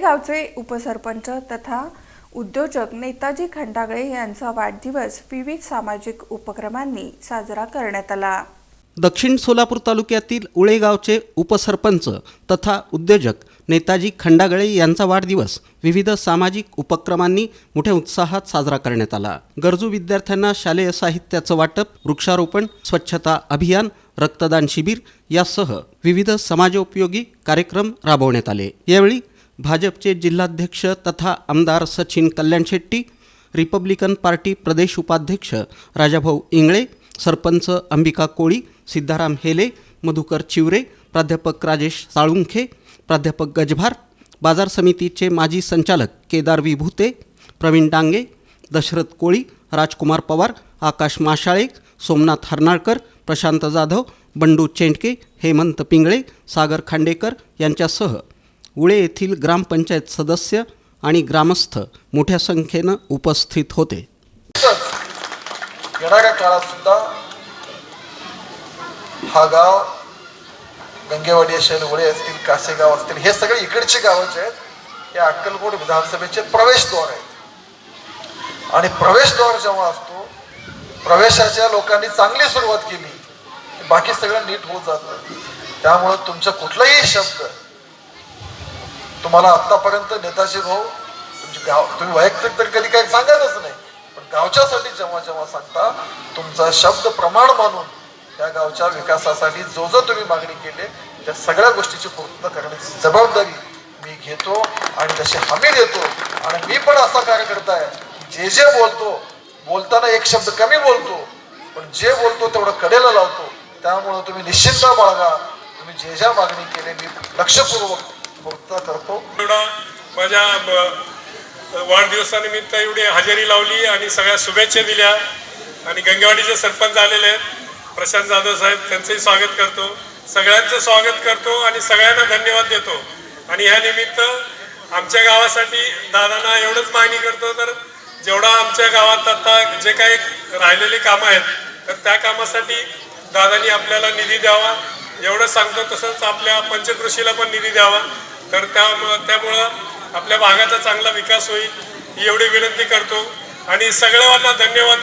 गावचे उपसरपंच तथा उद्योजक नेताजी खंडागळे यांचा वाढदिवस विविध सामाजिक उपक्रमांनी साजरा करण्यात आला. दक्षिण सोलापूर तालुक्यातील उळेगावचे उपसरपंच तथा उद्योजक नेताजी खंडागळे यांचा वाढदिवस विविध सामाजिक उपक्रमांनी मोठ्या उत्साहात साजरा करण्यात आला. गरजू विद्यार्थ्यांना शालेय साहित्याचं वाटप वृक्षारोपण स्वच्छता अभियान रक्तदान शिबिर यासह विविध समाजोपयोगी कार्यक्रम राबवण्यात आले. यावेळी भाजपचे जिल्हाध्यक्ष तथा आमदार सचिन कल्याण शेट्टी रिपब्लिकन पार्टी प्रदेश उपाध्यक्ष राजाभाऊ इंगळे सरपंच अंबिका कोळी सिद्धाराम हेले मधुकर चिवरे प्राध्यापक राजेश साळुंखे प्राध्यापक गजभार बाजार समितीचे माजी संचालक केदार विभूते प्रवीण डांगे दशरथ कोळी राजकुमार पवार आकाश माशाळे सोमनाथ हरनाळकर प्रशांत जाधव बंडू चेंडके हेमंत पिंगळे सागर खांडेकर यांच्यासह उळे येथील ग्रामपंचायत सदस्य आणि ग्रामस्थ मोठ्या संख्येनं उपस्थित होते. येणाऱ्या काळात सुद्धा हा गाव गंगेवाडी असेल उळे असतील कासेगाव असतील हे सगळे इकडचे गावं जे आहेत हे अक्कलकोट विधानसभेचे प्रवेशद्वार आहेत. आणि प्रवेशद्वार जेव्हा असतो प्रवेशाच्या लोकांनी चांगली सुरुवात केली. बाकी सगळं नीट होत जातं. त्यामुळं तुमचा कुठलाही शब्द तुम्हाला आतापर्यंत नेताजी भाऊ तुमची गाव तुम्ही वैयक्तिक तर कधी काही सांगायलाच नाही पण गावच्यासाठी जेव्हा जेव्हा सांगता तुमचा शब्द प्रमाण मानून त्या गावच्या विकासासाठी जो जो तुम्ही मागणी केली त्या सगळ्या गोष्टीची पूर्तता करण्याची जबाबदारी मी घेतो आणि तशी हमी देतो आणि मी पण असा कार्यकर्ता आहे जे जे बोलतो बोलताना एक शब्द कमी बोलतो पण जे बोलतो तेवढं कडेला लावतो त्यामुळं तुम्ही निश्चिंत बाळगा तुम्ही जे ज्या मागणी केली मी लक्षपूर्वक करतो. एवढा माझ्या ब- वाढदिवसानिमित्त एवढी हजेरी लावली आणि सगळ्या शुभेच्छा दिल्या. आणि गंगेवाडीचे सरपंच आलेले आहेत. प्रशांत जाधव साहेब त्यांचंही स्वागत करतो. सगळ्यांचं स्वागत करतो आणि सगळ्यांना धन्यवाद देतो. आणि ह्या निमित्त आमच्या गावासाठी दादांना एवढंच मागणी करतो तर जेवढा आमच्या गावात आता जे काही राहिलेले कामं आहेत तर त्या कामासाठी दादांनी आपल्याला निधी द्यावा. एवढं सांगतो तसंच आपल्या पंचकृषीला पण निधी द्यावा. तर त्यामुळं त्यामुळं आपल्या भागाचा चांगला विकास होईल ही एवढी विनंती करतो. आणि सगळ्यांना धन्यवाद.